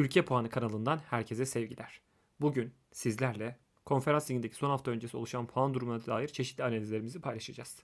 Ülke Puanı kanalından herkese sevgiler. Bugün sizlerle konferans ligindeki son hafta öncesi oluşan puan durumuna dair çeşitli analizlerimizi paylaşacağız.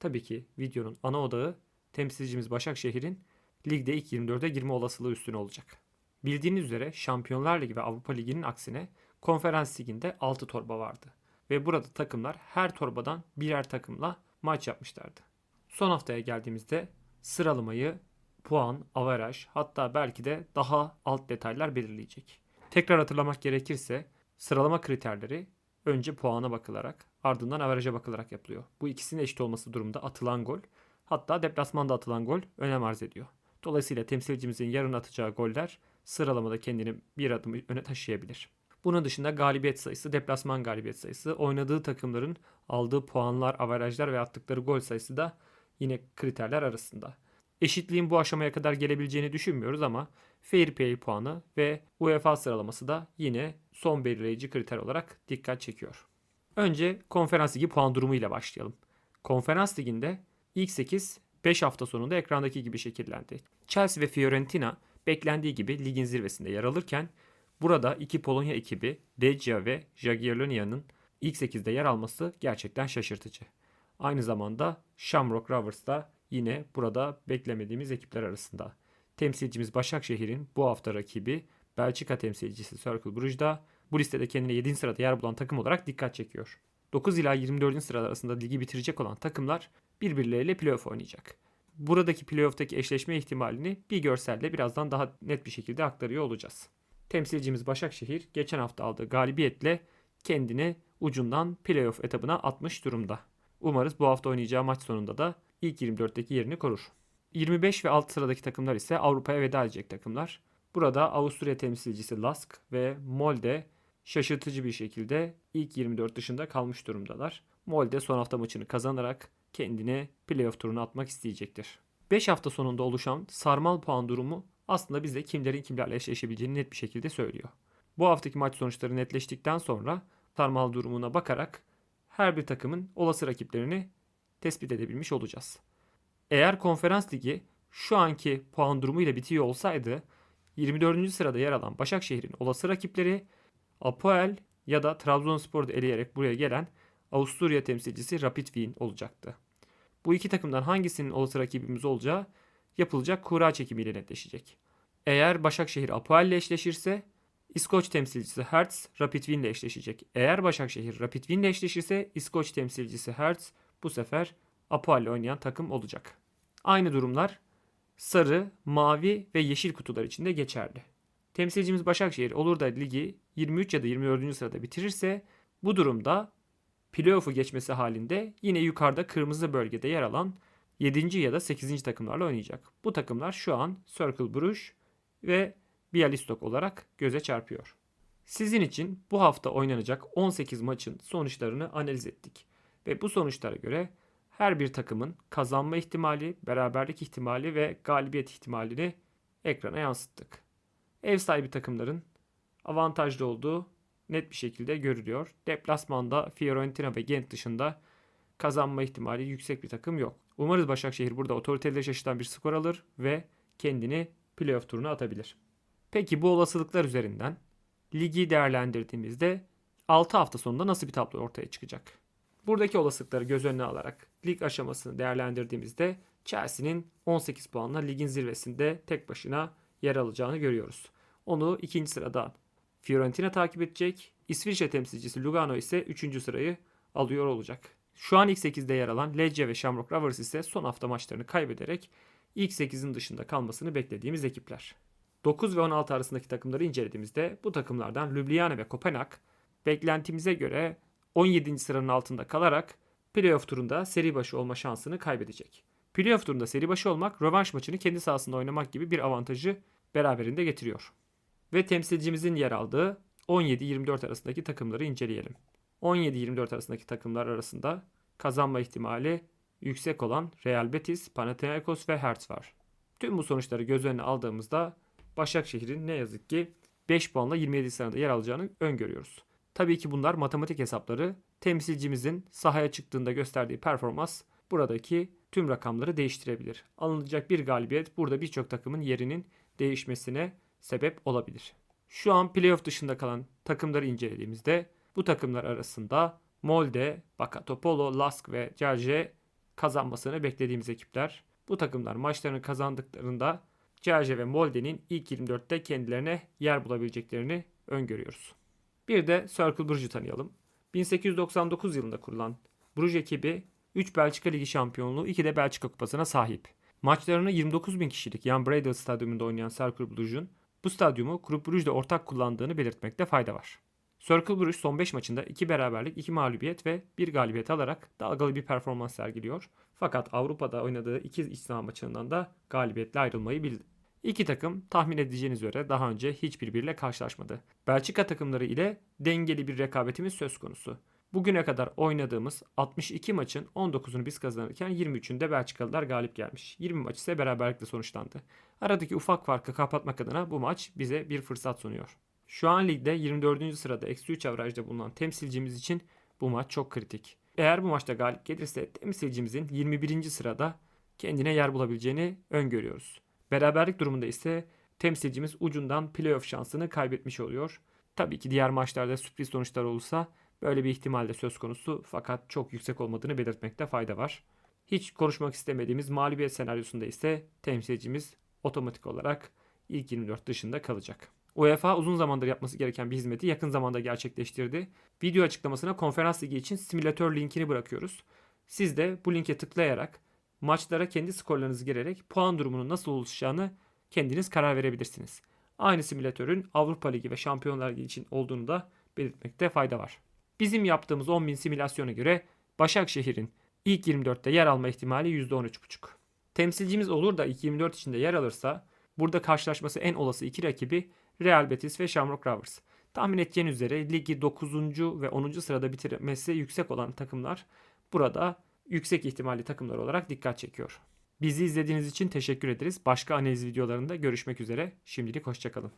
Tabii ki videonun ana odağı temsilcimiz Başakşehir'in ligde ilk 24'e girme olasılığı üstüne olacak. Bildiğiniz üzere Şampiyonlar Ligi ve Avrupa Ligi'nin aksine konferans liginde 6 torba vardı. Ve burada takımlar her torbadan birer takımla maç yapmışlardı. Son haftaya geldiğimizde sıralamayı puan, averaj hatta belki de daha alt detaylar belirleyecek. Tekrar hatırlamak gerekirse sıralama kriterleri önce puana bakılarak ardından averaja bakılarak yapılıyor. Bu ikisinin eşit olması durumda atılan gol hatta deplasmanda atılan gol önem arz ediyor. Dolayısıyla temsilcimizin yarın atacağı goller sıralamada kendini bir adım öne taşıyabilir. Bunun dışında galibiyet sayısı, deplasman galibiyet sayısı, oynadığı takımların aldığı puanlar, averajlar ve attıkları gol sayısı da yine kriterler arasında. Eşitliğin bu aşamaya kadar gelebileceğini düşünmüyoruz ama Fair Play puanı ve UEFA sıralaması da yine son belirleyici kriter olarak dikkat çekiyor. Önce Konferans Ligi puan durumu ile başlayalım. Konferans Ligi'nde ilk 8 5 hafta sonunda ekrandaki gibi şekillendi. Chelsea ve Fiorentina beklendiği gibi ligin zirvesinde yer alırken burada iki Polonya ekibi Legia ve Jagiellonia'nın ilk 8'de yer alması gerçekten şaşırtıcı. Aynı zamanda Shamrock Rovers da yine burada beklemediğimiz ekipler arasında. Temsilcimiz Başakşehir'in bu hafta rakibi Belçika temsilcisi Cercle Brugge'da bu listede kendine 7. sırada yer bulan takım olarak dikkat çekiyor. 9 ila 24. sıralar arasında ligi bitirecek olan takımlar birbirleriyle playoff oynayacak. Buradaki playoff'taki eşleşme ihtimalini bir görselle birazdan daha net bir şekilde aktarıyor olacağız. Temsilcimiz Başakşehir geçen hafta aldığı galibiyetle kendini ucundan playoff etabına atmış durumda. Umarız bu hafta oynayacağı maç sonunda da ilk 24'teki yerini korur. 25 ve alt sıradaki takımlar ise Avrupa'ya veda edecek takımlar. Burada Avusturya temsilcisi Lask ve Molde şaşırtıcı bir şekilde ilk 24 dışında kalmış durumdalar. Molde son hafta maçını kazanarak kendini playoff turuna atmak isteyecektir. 5 hafta sonunda oluşan sarmal puan durumu aslında bize kimlerin kimlerle eşleşebileceğini net bir şekilde söylüyor. Bu haftaki maç sonuçları netleştikten sonra sarmal durumuna bakarak her bir takımın olası rakiplerini tespit edebilmiş olacağız. Eğer konferans ligi şu anki puan durumuyla bitiyor olsaydı 24. sırada yer alan Başakşehir'in olası rakipleri Apoel ya da Trabzonspor'u eleyerek buraya gelen Avusturya temsilcisi Rapid Wien olacaktı. Bu iki takımdan hangisinin olası rakibimiz olacağı yapılacak kura çekimiyle netleşecek. Eğer Başakşehir Apoel ile eşleşirse İskoç temsilcisi Hertz Rapid Wien ile eşleşecek. Eğer Başakşehir Rapid Wien ile eşleşirse İskoç temsilcisi Hertz bu sefer Apoel ile oynayan takım olacak. Aynı durumlar sarı, mavi ve yeşil kutular için de geçerli. Temsilcimiz Başakşehir olur da ligi 23 ya da 24. sırada bitirirse bu durumda playoff'u geçmesi halinde yine yukarıda kırmızı bölgede yer alan 7. ya da 8. takımlarla oynayacak. Bu takımlar şu an Circle Bruges ve Bialystok olarak göze çarpıyor. Sizin için bu hafta oynanacak 18 maçın sonuçlarını analiz ettik ve bu sonuçlara göre her bir takımın kazanma ihtimali, beraberlik ihtimali ve galibiyet ihtimalini ekrana yansıttık. Ev sahibi takımların avantajlı olduğu net bir şekilde görülüyor. Deplasmanda Fiorentina ve Gent dışında kazanma ihtimali yüksek bir takım yok. Umarız Başakşehir burada otoriteleri şaşırtan bir skor alır ve kendini playoff turuna atabilir. Peki bu olasılıklar üzerinden ligi değerlendirdiğimizde 6 hafta sonunda nasıl bir tablo ortaya çıkacak? Buradaki olasılıkları göz önüne alarak lig aşamasını değerlendirdiğimizde Chelsea'nin 18 puanla ligin zirvesinde tek başına yer alacağını görüyoruz. Onu ikinci sırada Fiorentina takip edecek. İsviçre temsilcisi Lugano ise 3. sırayı alıyor olacak. Şu an ilk 8'de yer alan Lecce ve Shamrock Rovers ise son hafta maçlarını kaybederek ilk 8'in dışında kalmasını beklediğimiz ekipler. 9 ve 16 arasındaki takımları incelediğimizde bu takımlardan Ljubljana ve Kopenhag beklentimize göre 17. sıranın altında kalarak playoff turunda seri başı olma şansını kaybedecek. Playoff turunda seri başı olmak rövanş maçını kendi sahasında oynamak gibi bir avantajı beraberinde getiriyor. Ve temsilcimizin yer aldığı 17-24 arasındaki takımları inceleyelim. 17-24 arasındaki takımlar arasında kazanma ihtimali yüksek olan Real Betis, Panathinaikos ve Hertz var. Tüm bu sonuçları göz önüne aldığımızda Başakşehir'in ne yazık ki 5 puanla 27 sırada yer alacağını öngörüyoruz. Tabii ki bunlar matematik hesapları. Temsilcimizin sahaya çıktığında gösterdiği performans buradaki tüm rakamları değiştirebilir. Alınacak bir galibiyet burada birçok takımın yerinin değişmesine sebep olabilir. Şu an playoff dışında kalan takımları incelediğimizde bu takımlar arasında Molde, Bakatopolo, Lask ve Cerce kazanmasını beklediğimiz ekipler. Bu takımlar maçlarını kazandıklarında Cerce ve Molde'nin ilk 24'te kendilerine yer bulabileceklerini öngörüyoruz. Bir de Circle Bruges'i tanıyalım. 1899 yılında kurulan Bruges ekibi 3 Belçika Ligi şampiyonluğu 2 de Belçika kupasına sahip. Maçlarını 29 bin kişilik Jan Breydel stadyumunda oynayan Cercle Bruges'un bu stadyumu Kulüp Bruges'de ortak kullandığını belirtmekte fayda var. Circle Bruges son 5 maçında 2 beraberlik, 2 mağlubiyet ve 1 galibiyet alarak dalgalı bir performans sergiliyor. Fakat Avrupa'da oynadığı 2 iç maçından da galibiyetle ayrılmayı bildi. İki takım tahmin edeceğiniz üzere daha önce hiçbirbiriyle karşılaşmadı. Belçika takımları ile dengeli bir rekabetimiz söz konusu. Bugüne kadar oynadığımız 62 maçın 19'unu biz kazanırken 23'ünde Belçikalılar galip gelmiş. 20 maç ise beraberlikle sonuçlandı. Aradaki ufak farkı kapatmak adına bu maç bize bir fırsat sunuyor. Şu an ligde 24. sırada eksi 3 averajda bulunan temsilcimiz için bu maç çok kritik. Eğer bu maçta galip gelirse temsilcimizin 21. sırada kendine yer bulabileceğini öngörüyoruz. Beraberlik durumunda ise temsilcimiz ucundan playoff şansını kaybetmiş oluyor. Tabii ki diğer maçlarda sürpriz sonuçlar olursa böyle bir ihtimal de söz konusu fakat çok yüksek olmadığını belirtmekte fayda var. Hiç konuşmak istemediğimiz mağlubiyet senaryosunda ise temsilcimiz otomatik olarak ilk 24 dışında kalacak. UEFA uzun zamandır yapması gereken bir hizmeti yakın zamanda gerçekleştirdi. Video açıklamasına konferans ligi için simülatör linkini bırakıyoruz. Siz de bu linke tıklayarak maçlara kendi skorlarınızı girerek puan durumunun nasıl oluşacağını kendiniz karar verebilirsiniz. Aynı simülatörün Avrupa Ligi ve Şampiyonlar Ligi için olduğunu da belirtmekte fayda var. Bizim yaptığımız 10.000 simülasyona göre Başakşehir'in ilk 24'te yer alma ihtimali %13,5. Temsilcimiz olur da ilk 24 içinde yer alırsa burada karşılaşması en olası iki rakibi Real Betis ve Shamrock Rovers. Tahmin edeceğiniz üzere ligi 9. ve 10. sırada bitirmesi yüksek olan takımlar burada yüksek ihtimalli takımlar olarak dikkat çekiyor. Bizi izlediğiniz için teşekkür ederiz. Başka analiz videolarında görüşmek üzere. Şimdilik hoşçakalın.